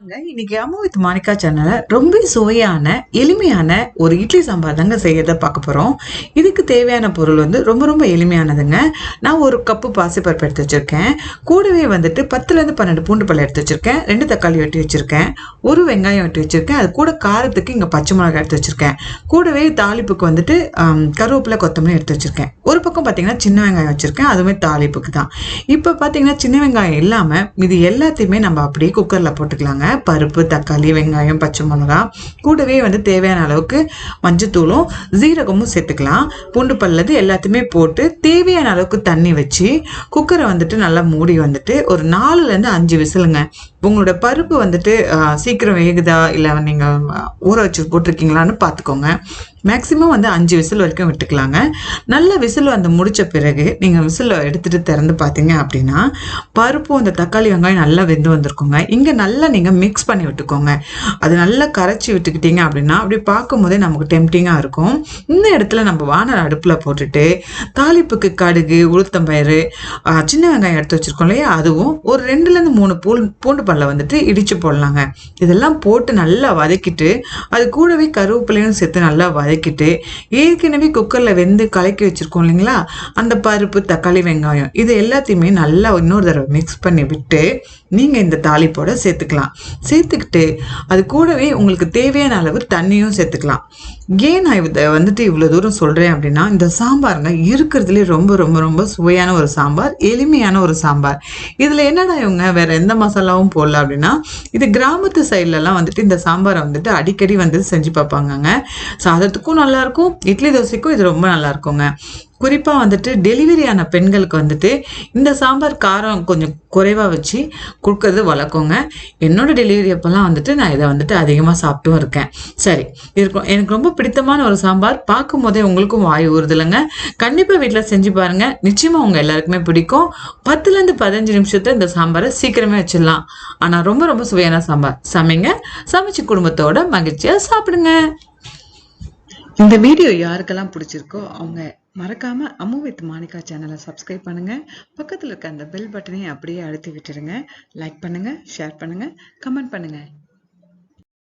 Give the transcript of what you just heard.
வாங்க. இன்னைக்கு அம்மா வித் மாணிக்கா சேனல்ல ரொம்ப சுவையான எளிமையான ஒரு இட்லி சாம்பார் தாங்க செய்யறத பார்க்க போறோம். இதுக்கு தேவையான பொருள் வந்து ரொம்ப ரொம்ப எளிமையானதுங்க. நான் ஒரு கப்பு பாசிப்பருப்பு எடுத்து வச்சிருக்கேன். கூடவே வந்துட்டு பத்துல இருந்து பன்னெண்டு பூண்டு பழம் எடுத்து வச்சிருக்கேன். ரெண்டு தக்காளி வெட்டி வச்சிருக்கேன். ஒரு வெங்காயம் வெட்டி வச்சிருக்கேன். அது கூட காரத்துக்கு இங்க பச்சை மிளகாய் எடுத்து வச்சிருக்கேன். கூடவே தாளிப்புக்கு வந்துட்டு கருவேப்பிலை கொத்தமல்லி எடுத்து வச்சிருக்கேன். ஒரு பக்கம் பார்த்தீங்கன்னா சின்ன வெங்காயம் வச்சிருக்கேன். அதுவுமே தாளிப்புக்கு தான். இப்போ பார்த்தீங்கன்னா சின்ன வெங்காயம் இல்லாமல் இது எல்லாத்தையுமே நம்ம அப்படியே குக்கரில் போட்டுக்கலாங்க. பருப்பு தக்காளி வெங்காயம் பச்சை மிளகா கூடவே வந்து தேவையான அளவுக்கு மஞ்சத்தூளும் ஜீரகமும் சேர்த்துக்கலாம். பூண்டு பல்லது எல்லாத்தையுமே போட்டு தேவையான அளவுக்கு தண்ணி வச்சு குக்கரை வந்துட்டு நல்லா மூடி வந்துட்டு ஒரு நாலுலேருந்து அஞ்சு விசிலுங்க. உங்களோட பருப்பு வந்துட்டு சீக்கிரம் வேகுதா? இல்லை நீங்கள் ஊற வச்சு போட்டிருக்கீங்களான்னு பார்த்துக்கோங்க. மேக்ஸிமம் வந்து அஞ்சு விசில் வரைக்கும் விட்டுக்கலாங்க. நல்ல விசில் வந்து முடித்த பிறகு நீங்கள் விசில் எடுத்துகிட்டு திறந்து பார்த்தீங்க அப்படின்னா பருப்பும் அந்த தக்காளி வெங்காயம் நல்லா வெந்து வந்திருக்குங்க. இங்கே நல்லா நீங்கள் மிக்ஸ் பண்ணி விட்டுக்கோங்க. அது நல்லா கரைச்சி விட்டுக்கிட்டீங்க அப்படின்னா அப்படி பார்க்கும்போதே நமக்கு டெம்டிங்காக இருக்கும். இந்த இடத்துல நம்ம வானல் அடுப்பில் போட்டுட்டு தாளிப்புக்கு கடுகு உளுத்தம்பயிறு சின்ன வெங்காயம் எடுத்து வச்சிருக்கோம் இல்லையா? அதுவும் ஒரு ரெண்டுலேருந்து மூணு பூல் பூண்டு பல்ல வந்துட்டு இடித்து போடலாங்க. இதெல்லாம் போட்டு நல்லா வதக்கிட்டு அது கூடவே கருவேப்பிலையும் சேர்த்து நல்லா வதக்கிட்டு ஏற்கனவே குக்கரில் வெந்து கலக்கி வச்சிருக்கோம் இல்லைங்களா? அந்த பருப்பு தக்காளி வெங்காயம் இது எல்லாத்தையுமே நல்லா இன்னொரு தடவை மிக்ஸ் பண்ணி விட்டு நீங்கள் இந்த தாளிப்போட சேர்த்துக்கலாம். சேர்த்துக்கிட்டு அது கூடவே உங்களுக்கு தேவையான அளவு தண்ணியும் சேர்த்துக்கலாம். ஏன் நான் இதை வந்துட்டு இவ்வளோ தூரம் சொல்கிறேன் அப்படின்னா இந்த சாம்பாருங்க இருக்கிறதுலே ரொம்ப ரொம்ப ரொம்ப சுவையான ஒரு சாம்பார் எளிமையான ஒரு சாம்பார். இதில் என்னடா இவங்க வேறு எந்த மசாலாவும் போடல அப்படின்னா இது கிராமத்து சைட்லலாம் வந்துட்டு இந்த சாம்பாரை வந்துட்டு அடிக்கடி வந்து செஞ்சு பார்ப்பாங்கங்க. சாதத்துக்கும் நல்லாயிருக்கும். இட்லி தோசைக்கும் இது ரொம்ப நல்லா இருக்குங்க குறிப்பாக வந்துட்டு டெலிவரி ஆன பெண்களுக்கு வந்துட்டு இந்த சாம்பார் காரம் கொஞ்சம் குறைவாக வச்சு கொடுக்கறது வழக்கங்க. என்னோட டெலிவரி அப்போல்லாம் வந்துட்டு நான் இதை வந்துட்டு அதிகமாக சாப்பிட்டும் இருக்கேன். சரி இருக்கும் எனக்கு ரொம்ப பிடித்தமான ஒரு சாம்பார். பார்க்கும் போதே உங்களுக்கும் வாய் ஊறுது இல்லைங்க கண்டிப்பாக வீட்டில் செஞ்சு பாருங்கள் நிச்சயமாக உங்கள் எல்லாருக்குமே பிடிக்கும். பத்துலேருந்து பதினஞ்சு நிமிஷத்தை இந்த சாம்பாரை சீக்கிரமே வச்சிடலாம். ஆனால் ரொம்ப ரொம்ப சுவையான சாம்பார். சமைங்க. சமைச்சு குடும்பத்தோட மகிழ்ச்சியாக சாப்பிடுங்க. இந்த வீடியோ யாருக்கெல்லாம் பிடிச்சிருக்கோ அவங்க மறக்காம அம்மு வித் மாணிக்கா சேனலை சப்ஸ்கிரைப் பண்ணுங்க. பக்கத்தில் இருக்க அந்த பெல் பட்டனையும் அப்படியே அழுத்தி விட்டுருங்க. லைக் பண்ணுங்க ஷேர் பண்ணுங்க கமெண்ட் பண்ணுங்க.